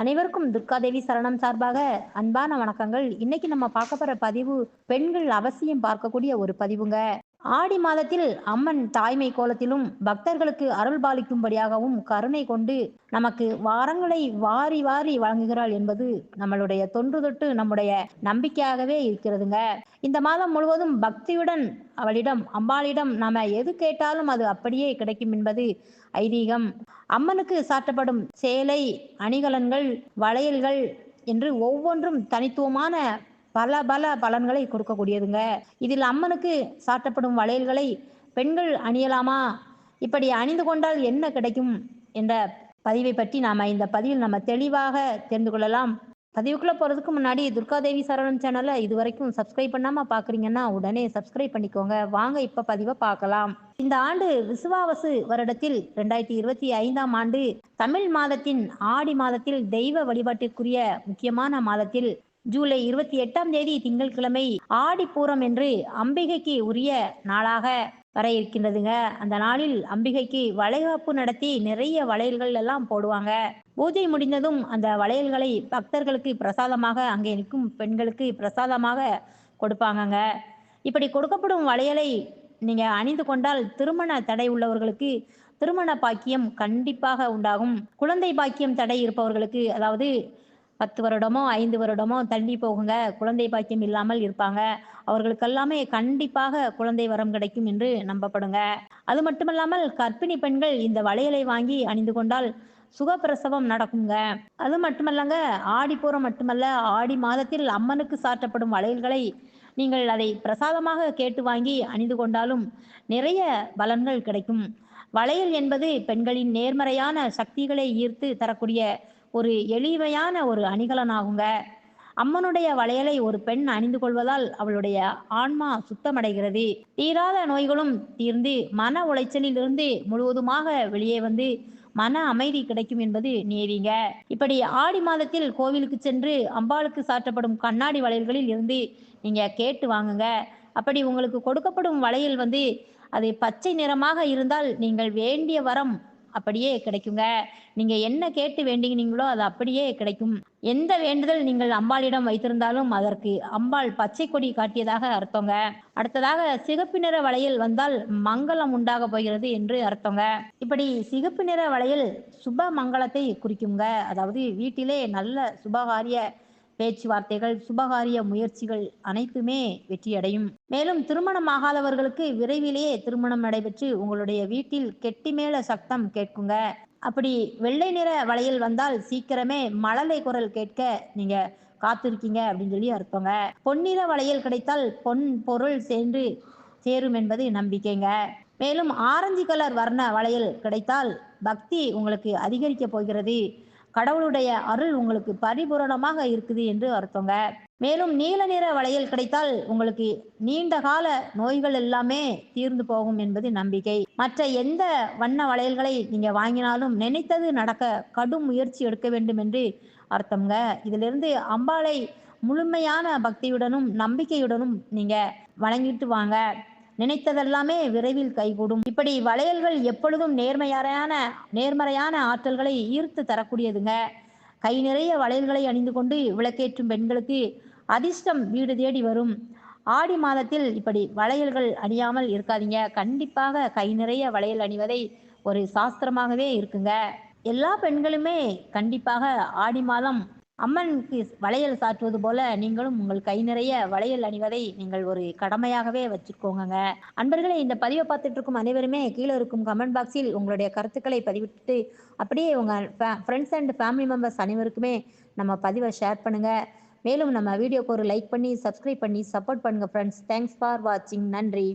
அனைவருக்கும் துர்காதேவி சரணம் சார்பாக அன்பான வணக்கங்கள். இன்னைக்கு நம்ம பார்க்க போற பதிவு பெண்கள் அவசியம் பார்க்கக்கூடிய ஒரு பதிவுங்க. ஆடி மாதத்தில் அம்மன் தாய்மை கோலத்திலும் பக்தர்களுக்கு அருள் பாலிக்கும்படியாகவும் கருணை கொண்டு நமக்கு வாரங்களை வாரி வாரி வழங்குகிறாள் என்பது நம்மளுடைய தொன்று தொட்டு நம்முடைய நம்பிக்கையாகவே இருக்கிறதுங்க. இந்த மாதம் முழுவதும் பக்தியுடன் அவளிடம் அம்பாளிடம் நாம எது கேட்டாலும் அது அப்படியே கிடைக்கும் என்பது ஐதீகம். அம்மனுக்கு சாற்றப்படும் சேலை அணிகலன்கள் வளையல்கள் என்று ஒவ்வொன்றும் தனித்துவமான பல பல பலன்களை கொடுக்கக்கூடியதுங்க. இதில் அம்மனுக்கு சாட்டப்படும் வளையல்களை பெண்கள் அணியலாமா? இப்படி அணிந்து கொண்டால் என்ன கிடைக்கும்? என்ற பதிவை பற்றி நாம் இந்த பதிவில் நம்ம தெளிவாக தெரிந்து கொள்ளலாம். பதிவுக்குள்ளே போகிறதுக்கு முன்னாடி துர்காதேவி சரவணன் சேனலை இது வரைக்கும் சப்ஸ்கிரைப் பண்ணாமல் பார்க்குறீங்கன்னா உடனே சப்ஸ்கிரைப் பண்ணிக்கோங்க. வாங்க இப்போ பதிவை பார்க்கலாம். இந்த ஆண்டு விசுவாவசு வருடத்தில் ரெண்டாயிரத்தி இருபத்தி ஐந்தாம் ஆண்டு தமிழ் மாதத்தின் ஆடி மாதத்தில் தெய்வ வழிபாட்டிற்குரிய முக்கியமான மாதத்தில் ஜூலை இருபத்தி எட்டாம் தேதி திங்கட்கிழமை ஆடிப்பூரம் என்று அம்பிகைக்கு உரிய நாளாக வர இருக்கின்றதுங்க அந்த நாளில் அம்பிகைக்கு வளைகாப்பு நடத்தி நிறைய வளையல்கள் எல்லாம் போடுவாங்க. பூஜை முடிந்ததும் அந்த வளையல்களை பக்தர்களுக்கு பிரசாதமாக அங்கே நிற்கும் பெண்களுக்கு பிரசாதமாக கொடுப்பாங்கங்க. இப்படி கொடுக்கப்படும் வளையலை நீங்க அணிந்து கொண்டால் திருமண தடை உள்ளவர்களுக்கு திருமண பாக்கியம் கண்டிப்பாக உண்டாகும். குழந்தை பாக்கியம் தடை இருப்பவர்களுக்கு அதாவது பத்து வருடமோ ஐந்து வருடமோ தள்ளி போகுங்க. குழந்தை பாக்கியம் இல்லாமல் இருப்பாங்க. அவர்களுக்கெல்லாமே கண்டிப்பாக குழந்தை வரம் கிடைக்கும் என்று நம்பப்படுங்க. அது மட்டுமல்லாமல் கர்ப்பிணி பெண்கள் இந்த வளையலை வாங்கி அணிந்து கொண்டால் சுகப்பிரசவம் நடக்குங்க. அது மட்டுமல்லங்க ஆடிப்பூரம் மட்டுமல்ல ஆடி மாதத்தில் அம்மனுக்கு சாற்றப்படும் வளையல்களை நீங்கள் அதை பிரசாதமாக கேட்டு வாங்கி அணிந்து கொண்டாலும் நிறைய பலன்கள் கிடைக்கும். வளையல் என்பது பெண்களின் நேர்மறையான சக்திகளை ஈர்த்து தரக்கூடிய ஒரு எளிமையான ஒரு அணிகலனாகுங்க. அம்மனுடைய வளையலை ஒரு பெண் அணிந்து கொள்வதால் அவளுடைய ஆன்மா சுத்தமடைகிறது. தீராத நோய்களும் தீர்ந்து மன உளைச்சலில் இருந்து முழுவதுமாக வெளியே வந்து மன அமைதி கிடைக்கும் என்பது நீதிங்க. இப்படி ஆடி மாதத்தில் கோவிலுக்கு சென்று அம்பாளுக்கு சாற்றப்படும் கண்ணாடி வளையல்களில் இருந்து நீங்க கேட்டு வாங்குங்க. அப்படி உங்களுக்கு கொடுக்கப்படும் வளையல் வந்து அது பச்சை நிறமாக இருந்தால் நீங்கள் வேண்டிய வரம் அப்படியே கிடைக்குங்க. நீங்க என்ன கேட்டு வேண்டினீங்களோ அது அப்படியே கிடைக்கும். எந்த வேண்டுதல் நீங்கள் அம்பாளிடம் வைத்திருந்தாலும் அதற்கு அம்பாள் பச்சை கொடி காட்டியதாக அர்த்தங்க. அடுத்ததாக சிகப்பு நிற வளையல் வந்தால் மங்களம் உண்டாக போகிறது என்று அர்த்தங்க. இப்படி சிகப்பு நிற வளையல் சுப மங்களத்தை குறிக்குங்க. அதாவது வீட்டிலே நல்ல சுபகாரிய பேச்சுவார்த்தைகள் சுபகாரிய முயற்சிகள் அனைத்துமே வெற்றியடையும். மேலும் திருமணமாகாதவர்களுக்கு விரைவிலேயே திருமணம் நடைபெற்று உங்களுடைய வீட்டில் கெட்டி மேல சத்தம் கேட்குங்க. அப்படி வெள்ளை நிற வளையல் வந்தால் சீக்கிரமே மழலை குரல் கேட்க நீங்க காத்திருக்கீங்க அப்படின்னு சொல்லி அர்த்தங்க. பொன்னிற வளையல் கிடைத்தால் பொன் பொருள் சேர்ந்து சேரும் என்பது நம்பிக்கைங்க. மேலும் ஆரஞ்சு கலர் வர்ண வளையல் கிடைத்தால் பக்தி உங்களுக்கு அதிகரிக்க போகிறது. கடவுளுடைய அருள் உங்களுக்கு பரிபூரணமாக இருக்குது என்று அர்த்தங்க. மேலும் நீல நிற வளையல் கிடைத்தால் உங்களுக்கு நீண்ட கால நோய்கள் எல்லாமே தீர்ந்து போகும் என்பது நம்பிக்கை. மற்ற எந்த வண்ண வளையல்களை நீங்க வாங்கினாலும் நினைத்தது நடக்க கடும் முயற்சி எடுக்க வேண்டும் என்று அர்த்தம்ங்க. இதிலிருந்து அம்பாளை முழுமையான பக்தியுடனும் நம்பிக்கையுடனும் நீங்க வழங்கிட்டு வாங்க. நினைத்ததெல்லாமே விரைவில் கைகூடும். இப்படி வளையல்கள் எப்பொழுதும் நேர்மையான நேர்மறையான ஆற்றல்களை ஈர்த்து தரக்கூடியதுங்க. கை நிறைய வளையல்களை அணிந்து கொண்டு விளக்கேற்றும் பெண்களுக்கு அதிர்ஷ்டம் வீடு தேடி வரும். ஆடி மாதத்தில் இப்படி வளையல்கள் அணியாமல் இருக்காதீங்க. கண்டிப்பாக கை நிறைய வளையல் அணிவதை ஒரு சாஸ்திரமாகவே இருக்குங்க. எல்லா பெண்களுமே கண்டிப்பாக ஆடி மாதம் அம்மனுக்கு வளையல் சாற்றுவது போல நீங்களும் உங்கள் கை நிறைய வளையல் அணிவதை நீங்கள் ஒரு கடமையாகவே வச்சுக்கோங்க அன்பர்களே இந்த பதிவை பார்த்துட்டு இருக்கும் அனைவருமே கீழே இருக்கும் கமெண்ட் பாக்ஸில் உங்களுடைய கருத்துக்களை பதிவிட்டு அப்படியே உங்கள் ஃப்ரெண்ட்ஸ் அண்ட் ஃபேமிலி மெம்பர்ஸ் அனைவருக்குமே நம்ம பதிவை ஷேர் பண்ணுங்க. மேலும் நம்ம வீடியோக்கு ஒரு லைக் பண்ணி சப்ஸ்கிரைப் பண்ணி சப்போர்ட் பண்ணுங்க ஃப்ரெண்ட்ஸ் தேங்க்ஸ் ஃபார் வாட்சிங் நன்றி.